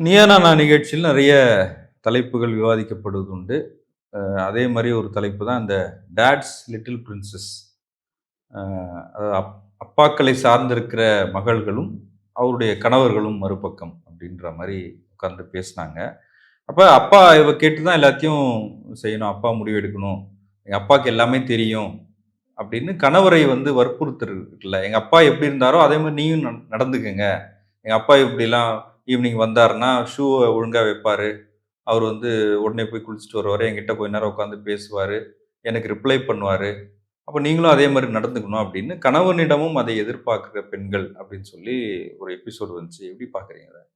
நியானா நிகழ்ச்சியில் நிறைய தலைப்புகள் விவாதிக்கப்படுவது உண்டு அதே மாதிரி ஒரு தலைப்பு தான் இந்த டேட்ஸ் லிட்டில் பிரின்சஸ் அதாவது அப் அப்பாக்களை சார்ந்திருக்கிற மகள்களும் அவருடைய கணவர்களும் மறுபக்கம் அப்படின்ற மாதிரி உட்கார்ந்து பேசினாங்க. அப்போ அப்பா இவ கேட்டு தான் எல்லாத்தையும் செய்யணும். அப்பா முடிவு எடுக்கணும். எங்கள் அப்பாவுக்கு எல்லாமே தெரியும் அப்படின்னு கணவரை வந்து வற்புறுத்துறதுல எங்கள் அப்பா எப்படி இருந்தாரோ அதே மாதிரி நீயும் நடந்துக்கங்க. எங்கள் அப்பா இப்படிலாம் ஈவினிங் வந்தாருன்னா ஷூவை ஒழுங்காக வைப்பார். அவர் வந்து உடனே போய் குளிச்சுட்டு வருவார். என்கிட்ட கொஞ்ச நேரம் உட்காந்து பேசுவார். எனக்கு ரிப்ளை பண்ணுவார். அப்போ நீங்களும் அதே மாதிரி நடந்துக்கணும் அப்படின்னு கணவனிடமும் அதை எதிர்பார்க்குற பெண்கள் அப்படின்னு சொல்லி ஒரு எபிசோடு வந்துச்சு. எப்படி பார்க்குறீங்க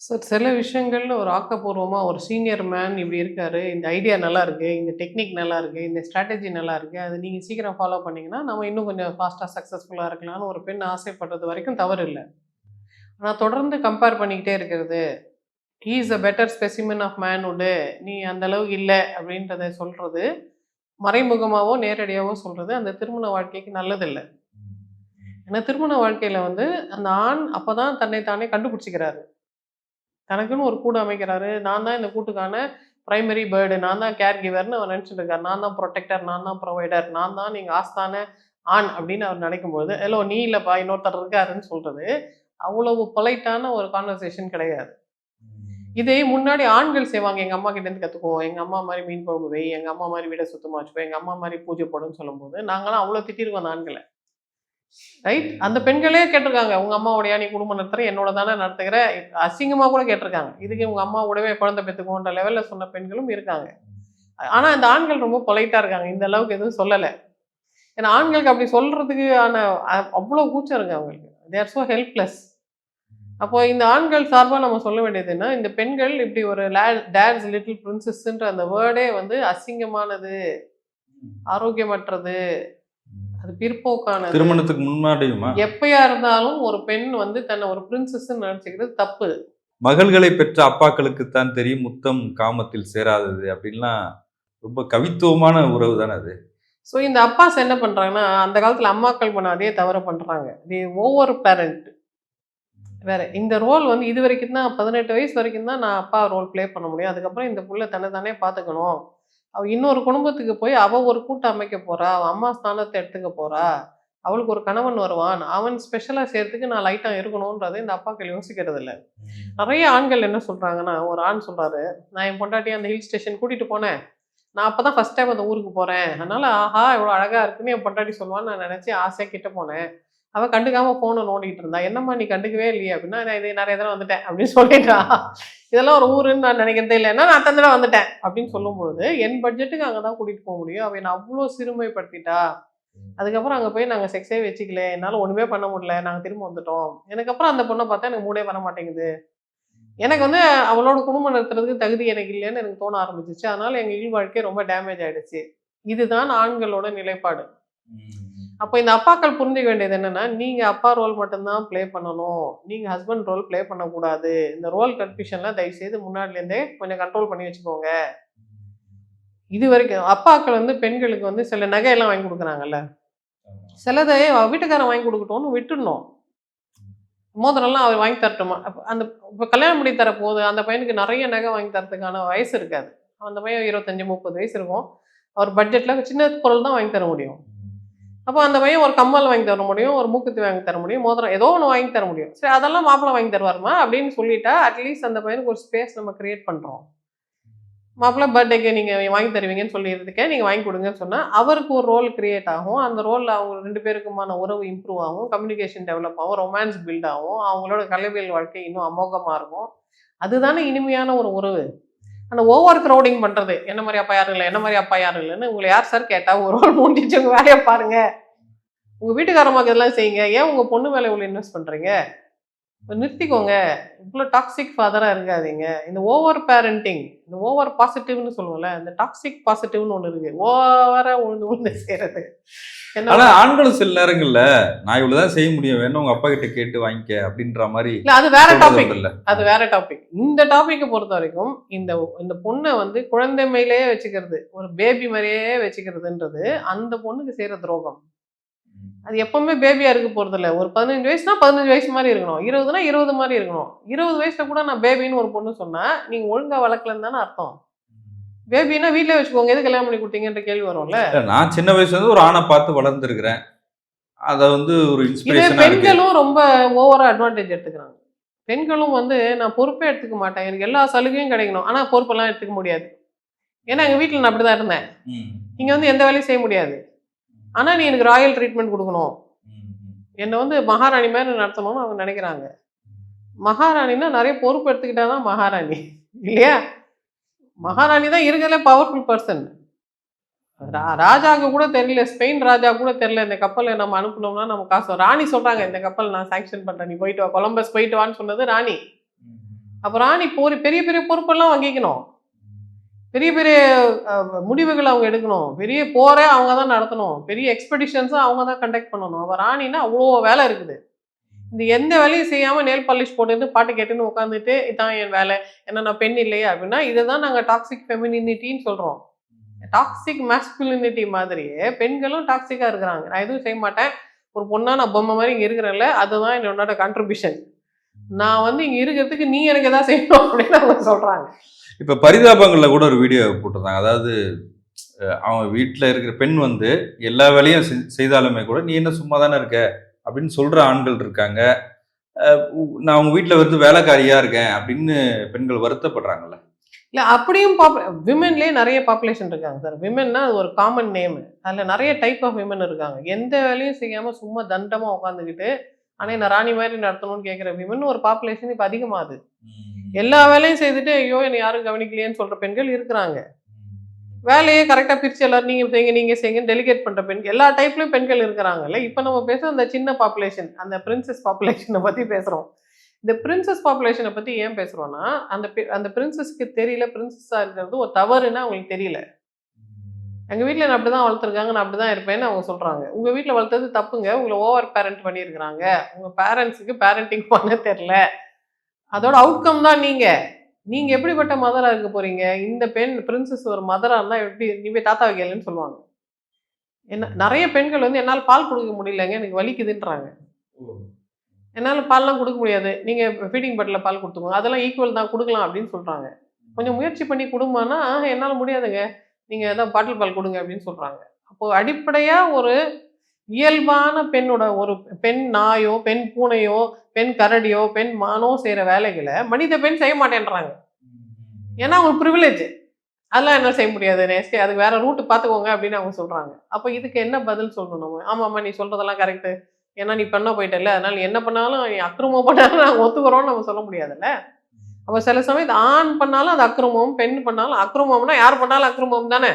சார் சில விஷயங்கள்ல ஒரு ஆக்கப்பூர்வமாக ஒரு சீனியர் மேன் இப்படி இருக்காரு. இந்த ஐடியா நல்லா இருக்கு. இந்த டெக்னிக் நல்லா இருக்கு. இந்த ஸ்ட்ராட்டஜி நல்லா இருக்கு. அது நீங்கள் சீக்கிரம் ஃபாலோ பண்ணீங்கன்னா நம்ம இன்னும் கொஞ்சம் ஃபாஸ்ட்டாக சக்ஸஸ்ஃபுல்லாக இருக்கலாம்னு ஒரு பெண் ஆசைப்படுறது வரைக்கும் தவறு இல்லை. ஆனால் தொடர்ந்து கம்பேர் பண்ணிக்கிட்டே இருக்கிறது. He is a better specimen of manhood நீ அந்த அளவுக்கு இல்லை அப்படின்றத சொல்கிறது மறைமுகமாகவோ நேரடியாகவோ சொல்கிறது அந்த திருமண வாழ்க்கைக்கு நல்லதில்லை. ஏன்னா திருமண வாழ்க்கையில் வந்து அந்த ஆண் அப்பதான் தன்னை தானே கண்டுபிடிச்சிக்கிறாரு. தனக்குன்னு ஒரு கூடு அமைக்கிறாரு. நான் தான் இந்த கூட்டுக்கான ப்ரைமரி பேர்டு நான் தான் கேர் கிவர்னு அவர் நினச்சிட்டு இருக்காரு. நான் தான் ப்ரொடெக்டர் நான் தான் ப்ரொவைடர் நான் தான் நீங்கள் ஆஸ்தான ஆண் அப்படின்னு அவர் நினைக்கும்போது ஹலோ நீ இல்லைப்பா இன்னொருத்தர் இருக்காருன்னு சொல்கிறது அவ்வளவு பொலைட்டான ஒரு கான்வர்சேஷன் கிடையாது. இதே முன்னாடி ஆண்கள் செய்வாங்க எங்கள் அம்மா கிட்ட இருந்து கற்றுக்குவோம் எங்கள் அம்மா மாதிரி மீன் குழம்பு வை எங்கள் அம்மா மாதிரி வீடை சுத்தமாக வச்சுப்போம் எங்கள் அம்மா மாதிரி பூஜை போடுன்னு சொல்லும்போது நாங்களாம் அவ்வளோ திட்டிருக்கோம் அந்த ஆண்களை. ரைட் அந்த பெண்களே கேட்டிருக்காங்க உங்க அம்மாவுடைய நீ குடும்பம் நடத்துற என்னோட தானே நடத்துகிற? அசிங்கமா கூட கேட்டிருக்காங்க. இதுக்கு உங்க அம்மா கூடவே குழந்தை பெற்றுக்கோன்ற லெவல்ல சொன்ன பெண்களும் இருக்காங்க. ஆனா இந்த ஆண்கள் ரொம்ப பொலைட்டா இருக்காங்க இந்த அளவுக்கு எதுவும் சொல்லலை. ஏன்னா ஆண்களுக்கு அப்படி சொல்றதுக்கு ஆன அ- அவ்வளவு கூச்சம் இருக்கு அவங்களுக்கு. தேர் ஸோ ஹெல்ப்லெஸ் அப்போ இந்த ஆண்கள் சார்பா நம்ம சொல்ல வேண்டியது என்ன? இந்த பெண்கள் இப்படி ஒரு டேட்ஸ் லிட்டில் பிரின்சஸ்ன்ற அந்த வேர்டே வந்து அசிங்கமானது ஆரோக்கியமற்றது அது பிற்போக்கானது. திருமணத்துக்கு முன்னாடியுமா? எப்பயா இருந்தாலும் ஒரு பெண் வந்து தன்னை ஒரு பிரின்சஸ் நினைச்சுக்கிறது தப்பு. மகள்களை பெற்ற அப்பாக்களுக்குத்தான் தெரியும் முத்தம் காமத்தில் சேராதது அப்படின்லாம் ரொம்ப கவித்துவமான உறவு தானே அது. ஸோ இந்த அப்பாஸ் என்ன பண்றாங்கன்னா அந்த காலத்துல அம்மாக்கள் பண்ண அதே தவற பண்றாங்க. தி ஓவர் பேரண்ட் வேற இந்த ரோல் வந்து இது வரைக்கும் தான் பதினெட்டு வயசு வரைக்கும் தான் நான் அப்பா ரோல் ப்ளே பண்ண முடியும். அதுக்கப்புறம் இந்த புள்ள தன்னை தானே பார்த்துக்கணும் அவ இன்னொரு குடும்பத்துக்கு போய் அவ ஒரு கூட்டம் அமைக்க போறா அவ அம்மா ஸ்தானத்தை எடுத்துக்க போறா அவளுக்கு ஒரு கணவன் வருவான் அவன் ஸ்பெஷலாக சேர்த்துக்கு நான் லைட்டாக இருக்கணுன்றது இந்த அப்பாக்கள் யோசிக்கிறது இல்லை. நிறைய ஆண்கள் என்ன சொல்றாங்கன்னா ஒரு ஆண் சொல்றாரு நான் என் பொண்டாட்டியை அந்த ஹில் ஸ்டேஷன் கூட்டிட்டு போனேன். நான் அப்பதான் ஃபர்ஸ்ட் டைம் அந்த ஊருக்கு போறேன். அதனால ஆஹா இவ்வளோ அழகா இருக்குன்னு என் பொண்டாட்டி சொல்லுவான்னு நான் நினைச்சு ஆசையா கிட்ட போனேன். அவன் கண்டுக்காம போனை நோண்டிட்டு இருந்தா என்னம்மா நீ கண்டுக்கவே இல்லையே? அப்படின்னா நான் இது நிறைய தடவை வந்துட்டேன் அப்படின்னு சொல்லிட்டா. இதெல்லாம் ஒரு ஊருன்னு நான் நினைக்கிறதே இல்லைன்னா நான் தந்தடவை வந்துட்டேன் அப்படின்னு சொல்லும்பொழுது என் பட்ஜெட்டுக்கு அங்கே தான் கூட்டிகிட்டு போக முடியும். அவன் என்னை அவ்வளோ சிறுமைப்படுத்திட்டா. அதுக்கப்புறம் அங்கே போய் நாங்கள் செக்ஸே வச்சுக்கல. என்னால் ஒன்றுமே பண்ண முடியல. நாங்கள் திரும்ப வந்துட்டோம். எனக்கு அப்புறம் அந்த பொண்ணை பார்த்தா எனக்கு மூடே வர மாட்டேங்குது. எனக்கு வந்து அவளோட குடும்பம் நடத்துறதுக்கு தகுதி எனக்கு இல்லைன்னு எனக்கு தோண ஆரம்பிச்சிச்சு. அதனால எங்கள் இல் வாழ்க்கை ரொம்ப டேமேஜ் ஆயிடுச்சு. இதுதான் ஆண்களோட நிலைப்பாடு. அப்போ இந்த அப்பாக்கள் புரிஞ்சுக்க வேண்டியது என்னன்னா நீங்க அப்பா ரோல் மட்டும்தான் ப்ளே பண்ணணும். நீங்க ஹஸ்பண்ட் ரோல் ப்ளே பண்ணக்கூடாது. இந்த ரோல் கன்ஃபியூஷன்லாம் தயவு செய்து கொஞ்சம் கண்ட்ரோல் பண்ணி வச்சுக்கோங்க. இது வரைக்கும் அப்பாக்கள் வந்து பெண்களுக்கு வந்து சில நகையெல்லாம் வாங்கி கொடுக்குறாங்கல்ல. சிலதை வீட்டுக்காரன் வாங்கி கொடுக்கட்டும்னு விட்டுடணும். மோதிரம்லாம் அவர் வாங்கி தரட்டுமா? அப்போ அந்த இப்போ கல்யாணம் பண்ணி தர போது அந்த பையனுக்கு நிறைய நகை வாங்கி தரதுக்கான வயசு இருக்காது. அந்த பையன் இருபத்தஞ்சி முப்பது வயசு இருக்கும். அவர் பட்ஜெட்டில் சின்ன பொருள் தான் வாங்கி தர முடியும். அப்போ அந்த பையன் ஒரு கம்மல் வாங்கி தர முடியும் ஒரு மூக்குத்தி வாங்கி தர முடியும் மோதிரம் ஏதோ ஒன்று வாங்கி தர முடியும். சரி அதெல்லாம் மாப்பிள்ளை வாங்கி தருவாருமா அப்படின்னு சொல்லிட்டா அட்லீஸ்ட் அந்த பையனுக்கு ஒரு ஸ்பேஸ் நம்ம கிரியேட் பண்ணுறோம் மாப்பிள்ளை பர்த்டேக்கு நீங்கள் வாங்கி தருவீங்கன்னு சொல்லிடுறதுக்கே நீங்கள் வாங்கி கொடுங்கன்னு சொன்னால் அவருக்கு ஒரு ரோல் கிரியேட் ஆகும். அந்த ரோலில் அவங்க ரெண்டு பேருக்குமான உறவு இம்ப்ரூவ் ஆகும் கம்யூனிகேஷன் டெவலப் ஆகும் ரொமான்ஸ் பில்ட் ஆகும். அவங்களோட கலைவியல் வாழ்க்கை இன்னும் அமோகமாக இருக்கும். அதுதானே இனிமையான ஒரு உறவு. ஆனால் ஓவர் க்ரௌடிங் பண்ணுறது என்ன மாதிரி அப்பா யாரும் இல்லை? என்ன மாதிரி அப்பா யாரும் இல்லைன்னு உங்களை யார் சார் கேட்டால் ஒரு ஆள் மூண்டிச்சு உங்கள் வேலையை பாருங்கள் உங்கள் வீட்டுக்காரமாக இதெல்லாம் செய்யுங்க. ஏன் உங்கள் பொண்ணு மேலே இவ்வளோ இன்வெஸ்ட் பண்ணுறீங்க நிறுத்திக்கோங்க. இவ்வளோ டாக்ஸிக் ஃபாதராக இருக்காதீங்க. இந்த ஓவர் பேரண்டிங் இந்த ஓவர் பாசிட்டிவ்னு சொல்லுவோம்ல இந்த டாக்ஸிக் பாசிட்டிவ்னு ஒன்று இருக்கு. ஓவராக உழுந்து உழுந்து செய்கிறது ஆனா ஆண்களும் சில நேரங்கள்ல நான் இவ்வளவுதான் செய்ய முடியும் வேணும் உங்க அப்பா கிட்ட கேட்டு வாங்கிக்க அப்படின்ற மாதிரி இல்லை அது வேற டாபிக் உண்டுல்ல. அது வேற டாபிக் இந்த டாபிக்கை பொறுத்த வரைக்கும் இந்த இந்த பொண்ணை வந்து குழந்தை மேலேயே வச்சுக்கிறது ஒரு பேபி மாதிரியே வச்சுக்கிறதுன்றது அந்த பொண்ணுக்கு செய்யற துரோகம். அது எப்பவுமே பேபியா இருக்க போறது இல்ல ஒரு பதினஞ்சு வயசுனா பதினஞ்சு வயசு மாதிரி இருக்கணும். இருபதுனா இருபது மாதிரி இருக்கணும். இருபது வயசுல கூட நான் பேபின்னு ஒரு பொண்ணு சொன்னா நீங்க ஒழுங்கா வளர்க்கலன்னு தானே அர்த்தம். பேபின்னா வீட்லயே வச்சுக்கோங்க. எது கல்யாணம் பண்ணி கொடுத்தீங்கன்ற கேள்வி வரும்ல? நான் சின்ன வயசுல இருந்து ஒரு ஆணை பார்த்து வளர்ந்துருக்கிறேன். அதை வந்து ஒரு இன்ஸ்பிரேஷனா பெண்களும் ரொம்ப ஓவரா அட்வான்டேஜ் எடுத்துக்கிறாங்க. பெண்களும் வந்து நான் பொறுப்பே எடுத்துக்க மாட்டேன். எனக்கு எல்லா சலுகையும் கிடைக்கணும். ஆனா பொறுப்பெல்லாம் எடுத்துக்க முடியாது. ஏன்னா எங்க வீட்டில் நான் அப்படிதான் இருந்தேன். இங்க வந்து எந்த வேலையும் செய்ய முடியாது. ஆனா நீ எனக்கு ராயல் ட்ரீட்மெண்ட் கொடுக்கணும். என்னை வந்து மகாராணி மாதிரி நடத்தணும்னு அவங்க நினைக்கிறாங்க. மகாராணினா நிறைய பொறுப்பு எடுத்துக்கிட்டாதான் மகாராணி இல்லையா? மகாராணி தான் இருக்கிறதுல பவர்ஃபுல் பர்சன் ராஜாவுக்கு கூட தெரியல ஸ்பெயின் ராஜா கூட தெரியல இந்த கப்பலை நம்ம அனுப்பணும்னா நம்ம காசு. ராணி சொல்றாங்க இந்த கப்பல் நான் சாங்ஷன் பண்றேன் நீ போயிட்டு வா. கொலம்பஸ் போயிட்டு வான்னு சொன்னது ராணி. அப்போ ராணி போரி பெரிய பெரிய பொறுப்பெல்லாம் வகிக்கணும் பெரிய பெரிய முடிவுகள் அவங்க எடுக்கணும். பெரிய போரே அவங்க தான் நடத்தணும். பெரிய எக்ஸ்பெடிஷன்ஸும் அவங்க தான் கண்டக்ட் பண்ணணும். அவள் ராணின்னா அவ்வளோ வேலை இருக்குது. இந்த எந்த வேலையும் செய்யாமல் நேல் பாலிஷ் போட்டுட்டு பாட்டு கேட்டுன்னு உட்காந்துட்டு இதான் என் வேலை. என்ன நான் பெண் இல்லையா அப்படின்னா இதை தான் நாங்கள் டாக்ஸிக் ஃபெமினினிட்டின்னு சொல்கிறோம் டாக்ஸிக் மேஸ்குலினிட்டி மாதிரியே பெண்களும் டாக்ஸிக்காக இருக்கிறாங்க. நான் எதுவும் செய்ய மாட்டேன். ஒரு பொண்ணாக நான் பொம்மை மாதிரி இங்கே இருக்கிறேன்ல அதுதான் என்னோட கான்ட்ரிபியூஷன் நான் வந்து இங்கே இருக்கிறதுக்கு நீ எனக்கு எதாவது செய்யணும் அப்படின்னு அவங்க சொல்கிறாங்க இப்ப பரிதாபங்கள்ல கூட ஒரு வீடியோ போட்டிருந்தாங்க. அதாவது அவங்க வீட்டில் இருக்கிற பெண் வந்து எல்லா வேலையும் செய்- செய்தாலுமே கூட நீ என்ன சும்மா தானே இருக்க? அப்படின்னு சொல்ற ஆண்கள் இருக்காங்க. நான் உங்க வீட்டில் வந்து வேலைக்காரியா இருக்கேன் அப்படின்னு பெண்கள் வருத்தப்படுறாங்கல்ல. இல்லை அப்படியும் பாப் விமென்லேயே நிறைய பாப்புலேஷன் இருக்காங்க சார். விமென்னா அது ஒரு காமன் நேம் அதில் நிறைய டைப் ஆஃப் விமன் இருக்காங்க. எந்த வேலையும் செய்யாமல் சும்மா தண்டமாக உட்காந்துக்கிட்டு ஆனால் நான் ராணி மாதிரி நடத்தணும்னு கேட்குற விமன் ஒரு பாப்புலேஷன் இப்போ அதிகமாகுது. எல்லா வேலையும் செய்துட்டு ஐயோ என்னை யாரும் கவனிக்கலையேன்னு சொல்கிற பெண்கள் இருக்கிறாங்க. வேலையை கரெக்டாக பிரித்து எல்லாரும் நீங்கள் செய்யுங்க நீங்கள் செய்யுங்க டெலிகேட் பண்ணுற பெண்கள் எல்லா டைப்லையும் பெண்கள் இருக்கிறாங்கல்ல. இப்போ நம்ம பேசுகிற அந்த சின்ன பாப்புலேஷன் அந்த பிரின்சஸ் பாப்புலேஷனை பற்றி பேசுகிறோம் இந்த பிரின்சஸ் பாப்புலேஷனை பற்றி ஏன் பேசுகிறோன்னா அந்த அந்த பிரின்சஸ்க்கு தெரியல பிரின்சஸாக இருக்கிறது ஒரு தவறுன்னு அவங்களுக்கு தெரியல. எங்கள் வீட்டில் நான் அப்படி தான் வளர்த்துருக்காங்க நான் அப்படி தான் இருப்பேன்னு அவங்க சொல்கிறாங்க உங்கள் வீட்டில் வளர்த்தது தப்புங்க உங்களை ஓவர் பேரண்ட் பண்ணியிருக்கிறாங்க. உங்கள் பேரண்ட்ஸுக்கு பேரண்டிங் பண்ண தெரில அதோட அவுட்கம் தான் நீங்கள் நீங்கள் எப்படிப்பட்ட மதராக இருக்க போகிறீங்க இந்த பெண் பிரின்சஸ் ஒரு மதராக இருந்தால் எப்படி நீ போய் தாத்தா வைக்கலன்னு சொல்லுவாங்க. என்ன நிறைய பெண்கள் வந்து என்னால் பால் கொடுக்க முடியலங்க எனக்கு வலிக்குதுன்றாங்க. என்னால் பால்லாம் கொடுக்க முடியாது. நீங்கள் ஃபீடிங் பட்டில் பால் கொடுத்துக்கோங்க. அதெல்லாம் ஈக்குவல் தான் கொடுக்கலாம் அப்படின்னு சொல்கிறாங்க கொஞ்சம் முயற்சி பண்ணி கொடுமானா என்னால் முடியாதுங்க. நீங்கள் ஏதோ பாட்டில் பால் கொடுங்க அப்படின்னு சொல்கிறாங்க அப்போது அடிப்படையாக ஒரு இயல்பான பெண்ணோட ஒரு பெண் நாயோ பெண் பூனையோ பெண் கரடியோ பெண் மானோ செய்கிற வேலைகளை மனித பெண் செய்ய மாட்டேன்றாங்க. ஏன்னா அவங்க ப்ரிவிலேஜ் அதெல்லாம் என்ன செய்ய முடியாது நேஸ்கே அதுக்கு வேற ரூட்டு பார்த்துக்கோங்க அப்படின்னு அவங்க சொல்கிறாங்க அப்போ இதுக்கு என்ன பதில் சொல்லணும் நம்ம? ஆமாம்மா நீ சொல்கிறதெல்லாம் கரெக்டு ஏன்னா நீ பண்ண போயிட்டல அதனால என்ன பண்ணாலும் நீ அக்கிரமம் பண்ணாலும் நாங்கள் ஒத்துக்கிறோம்னு நம்ம சொல்ல முடியாதுல்ல? அப்போ சில சமயத்து ஆண் பண்ணாலும் அது அக்கிரமம் பெண் பண்ணாலும் அக்கிரமம்னா யார் பண்ணாலும் அக்கிரமம் தானே?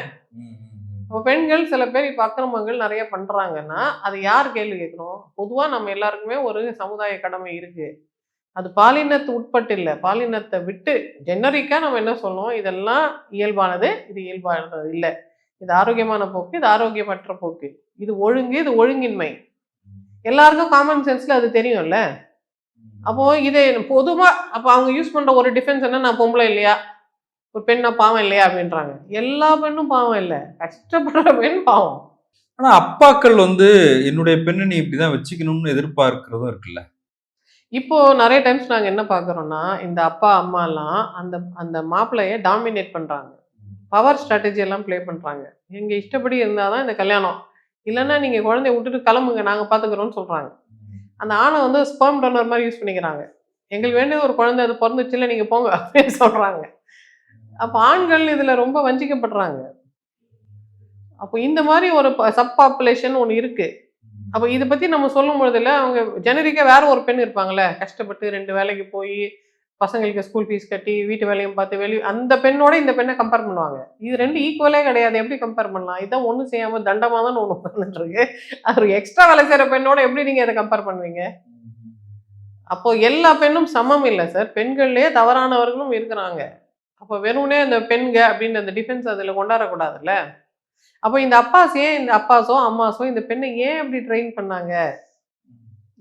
இப்போ பெண்கள் சில பேர் இப்போ அக்கிரமங்கள் நிறைய பண்ணுறாங்கன்னா அது யார் கேள்வி கேட்கணும் பொதுவாக நம்ம எல்லாருக்குமே ஒரு சமுதாய கடமை இருக்குது அது பாலினத்து உட்பட்டு இல்லை. பாலினத்தை விட்டு ஜெனரிக்காக நம்ம என்ன சொல்லுவோம்? இதெல்லாம் இயல்பானது இது இயல்பானது இல்லை. இது ஆரோக்கியமான போக்கு இது ஆரோக்கியமற்ற போக்கு. இது ஒழுங்கு இது ஒழுங்கின்மை. எல்லாருக்கும் காமன் சென்ஸில் அது தெரியும்ல? அப்போது இது பொதுவாக அப்போ அவங்க யூஸ் பண்ணுற ஒரு டிஃபென்ஸ் என்ன நான் பொம்பளை இல்லையா? ஒரு பெண்ணா பாவம் இல்லையா அப்படின்றாங்க. எல்லா பெண்ணும் பாவம் இல்லை. கஷ்டப்படுற பெண் பாவம். ஆனா அப்பாக்கள் வந்து என்னுடைய பெண்ணை நீ இப்படிதான் வச்சுக்கணும்னு எதிர்பார்க்கிறதும் இருக்குல்ல. இப்போ நிறைய டைம்ஸ் நாங்க என்ன பார்க்குறோம்னா இந்த அப்பா அம்மா எல்லாம் அந்த அந்த மாப்பிள்ளைய டாமினேட் பண்றாங்க. பவர் ஸ்ட்ராட்டஜி எல்லாம் ப்ளே பண்றாங்க. எங்க இஷ்டப்படி இருந்தாதான் இந்த கல்யாணம். இல்லைன்னா நீங்க குழந்தைய விட்டுட்டு கிளம்புங்க நாங்க பாத்துக்கிறோம்னு சொல்றாங்க. அந்த ஆணை வந்து ஸ்பெர்ம் டோனர் மாதிரி யூஸ் பண்ணிக்கிறாங்க. எங்களுக்கு வேண்டிய ஒரு குழந்தை அது பிறந்துச்சுல நீங்க போங்க அப்படின்னு சொல்றாங்க. அப்போ ஆண்கள் இதுல ரொம்ப வஞ்சிக்கப்படுறாங்க. அப்போ இந்த மாதிரி ஒரு சப் பாப்புலேஷன் ஒன்று இருக்கு. அப்போ இதை பத்தி நம்ம சொல்லும் பொழுதுல அவங்க ஜெனரிக்கா வேற ஒரு பெண் இருப்பாங்கல்ல கஷ்டப்பட்டு ரெண்டு வேலைக்கு போய் பசங்களுக்கு ஸ்கூல் ஃபீஸ் கட்டி வீட்டு வேலையும் பார்த்து வெளியே அந்த பெண்ணோட இந்த பெண்ணை கம்பேர் பண்ணுவாங்க. இது ரெண்டு ஈக்குவலே கிடையாது. எப்படி கம்பேர் பண்ணலாம்? இதான் ஒன்றும் செய்யாம தண்டமாக தான் ஒன்று உட்காந்துட்டு அது எக்ஸ்ட்ரா வேலை செய்கிற பெண்ணோட எப்படி நீங்கள் இதை கம்பேர் பண்ணுவீங்க? அப்போ எல்லா பெண்ணும் சமம் இல்லை சார் பெண்கள்லேயே தவறானவர்களும் இருக்கிறாங்க. அப்போ வெறும்னே அந்த பெண்க அப்படின்னு அந்த டிஃபென்ஸ் அதில் கொண்டாடக்கூடாதுல்ல? அப்போ இந்த அப்பாஸ் ஏன் இந்த அப்பாஸோ அம்மாஸோ இந்த பெண்ணை ஏன் அப்படி ட்ரெயின் பண்ணாங்க?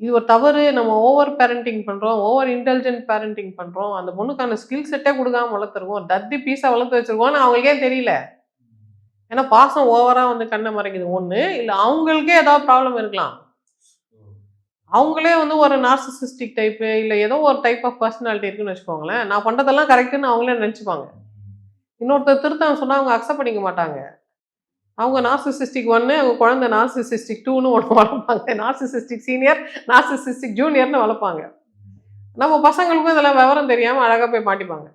இது ஒரு தவறு. நம்ம ஓவர் பேரண்டிங் பண்ணுறோம் ஓவர் இன்டெலிஜென்ட் பேரண்டிங் பண்ணுறோம் அந்த பொண்ணுக்கான ஸ்கில் செட்டே கொடுக்காம வளர்த்துருக்கோம். தத்தி பீஸாக வளர்த்து வச்சுருக்கோம்னு அவங்களுக்கே தெரியல. ஏன்னா பாசம் ஓவராக வந்து கண்ணை மறைக்குது. ஒன்று இல்லை அவங்களுக்கே ஏதாவது ப்ராப்ளம் இருக்கலாம். அவங்களே வந்து ஒரு நார்சிசிஸ்டிக் டைப்பு இல்லை ஏதோ ஒரு டைப் ஆஃப் பர்சனாலிட்டி இருக்குன்னு வச்சுக்கோங்களேன். நான் பண்ணுறதெல்லாம் கரெக்டுன்னு அவங்களே நினச்சிப்பாங்க. இன்னொருத்தர் திருத்தம் சொன்னால் அவங்க அக்செப்ட் பண்ணிக்க மாட்டாங்க. அவங்க நார்சிசிஸ்டிக் ஒன்று அவங்க குழந்தை நார்சிசிஸ்டிக் டூன்னு ஒன்று வளர்ப்பாங்க. நார்சிசிஸ்டிக் சீனியர் நார்சிசிஸ்டிக் ஜூனியர்னு வளர்ப்பாங்க. நம்ம பசங்களுக்கும் இதெல்லாம் விவரம் தெரியாமல் அழகாக போய் மாட்டிப்பாங்க.